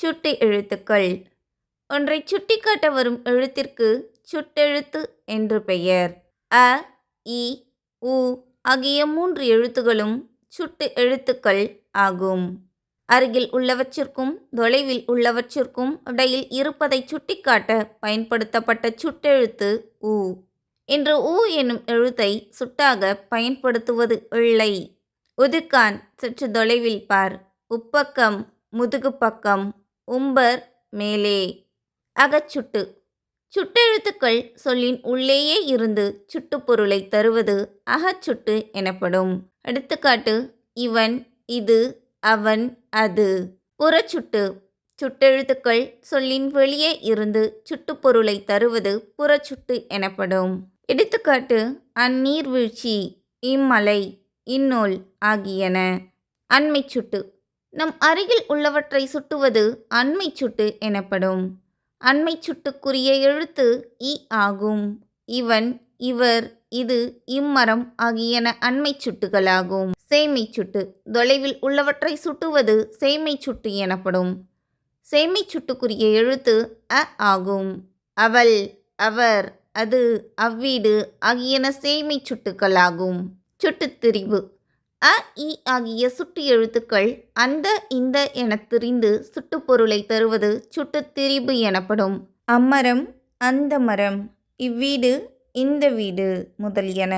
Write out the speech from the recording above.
சுட்டு எழுத்துக்கள். ஒன்றை சுட்டிக்காட்ட வரும் எழுத்திற்கு சுட்டெழுத்து என்று பெயர். அ இ உ ஆகிய மூன்று எழுத்துகளும் சுட்டு எழுத்துக்கள் ஆகும். அருகில் உள்ளவற்றிற்கும் தொலைவில் உள்ளவற்றிற்கும் இடையில் இருப்பதை சுட்டிக்காட்ட பயன்படுத்தப்பட்ட சுட்டெழுத்து உ. இன்று உ என்னும் எழுத்தை சுட்டாக பயன்படுத்துவது இல்லை. உதுக்கான் சற்று தொலைவில் பார். உப்பக்கம் முதுகு பக்கம் உம்பர் மேலே. அகச்சுட்டு. சுட்டெழுத்துக்கள் சொல்லின் உள்ளேயே இருந்து சுட்டுப்பொருளை தருவது அகச்சுட்டு எனப்படும். எடுத்துக்காட்டு இவன் இது அவன் அது. புறச்சுட்டு. சுட்டெழுத்துக்கள் சொல்லின் வெளியே இருந்து சுட்டுப்பொருளை தருவது புறச்சுட்டு எனப்படும். எடுத்துக்காட்டு. அந்நீர்வீழ்ச்சி இம்மலை இந்நூல் ஆகியன. அண்மை சுட்டு நம் அருகில் உள்ளவற்றை சுட்டுவது அண்மை சுட்டு எனப்படும். அண்மை சுட்டுக்குரிய எழுத்து இ ஆகும். இவன் இவர் இது இம்மரம் ஆகியன அண்மை சுட்டுகளாகும். சேமை சுட்டு. தொலைவில் உள்ளவற்றை சுட்டுவது சேமை சுட்டு எனப்படும். சேமை சுட்டுக்குரிய எழுத்து அ ஆகும். அவள் அவர் அது அவ்வீடு ஆகியன சேமை சுட்டுக்களாகும் சுட்டுத்திரிவு அ இ ஆகிய சுட்டு எழுத்துக்கள் அந்த இந்த எனத் திரிந்து சுட்டுப்பொருளை தருவது சுட்டுத்திரிபு எனப்படும். அம்மரம் அந்த மரம் இவ்வீடு இந்த வீடு முதலியன.